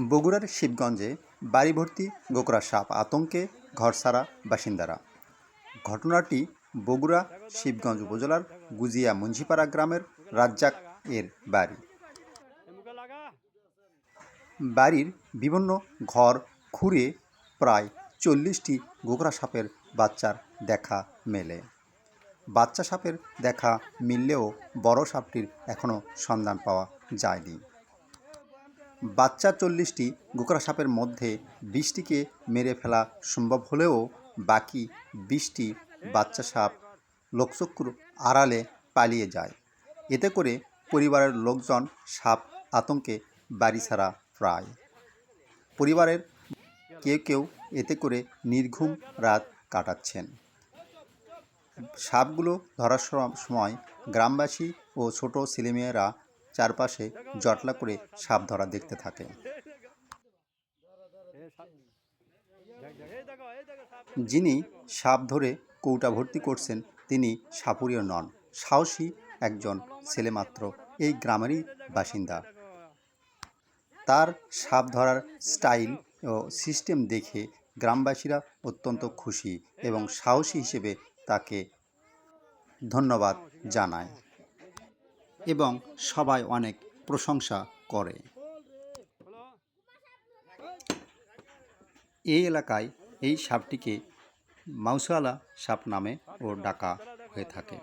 বগুড়ার শিবগঞ্জে বাড়ি ভর্তি গোকরা সাপ আতঙ্কে ঘরছাড়া বাসিন্দারা। ঘটনাটি বগুড়া শিবগঞ্জ উপজেলার গুজিয়া মুন্সিপাড়া গ্রামের রাজ্জাক এর বাড়ি। বাড়ির বিভিন্ন ঘর খুঁড়ে প্রায় চল্লিশটি গোকরা সাপের বাচ্চার দেখা মেলে। বাচ্চা সাপের দেখা মিললেও বড় সাপটির এখনও সন্ধান পাওয়া যায়নি। বাচ্চা চল্লিশটি গোকরা সাপের মধ্যে বিশটিকে মেরে ফেলা সম্ভব হলেও বাকি বিশটি বাচ্চা সাপ লোকচক্ষুর আড়ালে পালিয়ে যায়। এতে করে পরিবারের লোকজন সাপ আতঙ্কে বাড়ি ছাড়া প্রায়। পরিবারের কেউ কেউ এতে করে নির্ঘুম রাত কাটাচ্ছেন। সাপগুলো ধরার সময় গ্রামবাসী ও ছোট ছেলেমেয়েরা চারপাশে জটলা করে সাপ ধরা দেখতে থাকে। যিনি সাপ ধরে কৌটা ভর্তি করছেন, তিনি সাপুরীয় নন, সাহসী একজন ছেলেমাত্র, এই গ্রামেরই বাসিন্দা। তার সাপ ধরার স্টাইল ও সিস্টেম দেখে গ্রামবাসীরা অত্যন্ত খুশি এবং সাহসী হিসেবে তাকে ধন্যবাদ জানায়। এবং সবাই অনেক প্রশংসা করে। এই এলাকায় এই সাপটিকে মাউসালা সাপ নামে ও ডাকা হয়ে থাকে।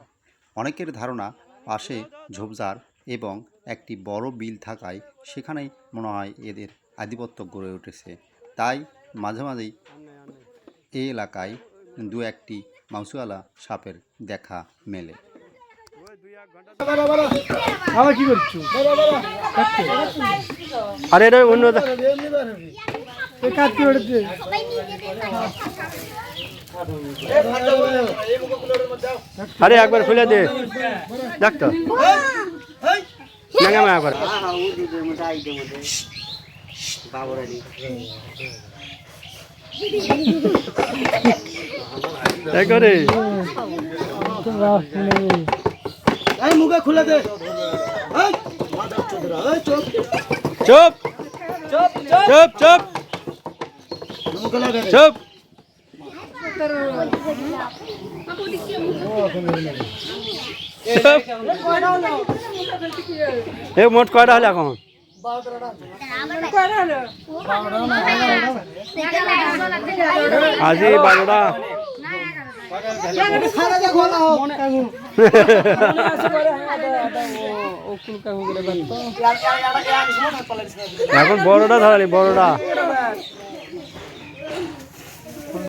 অনেকের ধারণা, পাশে ঝোপঝাড় এবং একটি বড় বিল থাকায় সেখানেই মনে হয় এদের আধিপত্য গড়ে উঠেছে। তাই মাঝে মাঝেই এই এলাকায় দু একটি মাউসুয়ালা সাপের দেখা মেলে। আবার কি করছ? আরে এটা অন্য কাজ কি আরে একবার খুলে দে। দেখ তো। নাঙ্গা মায়া করে। মুখে খুলে দে। এই এই চুপ। চুপ। চুপ চুপ। এ মোট কয়টা হলে এখন? আজি বারোটা। এখন বড়টা ধরালি বড়টা।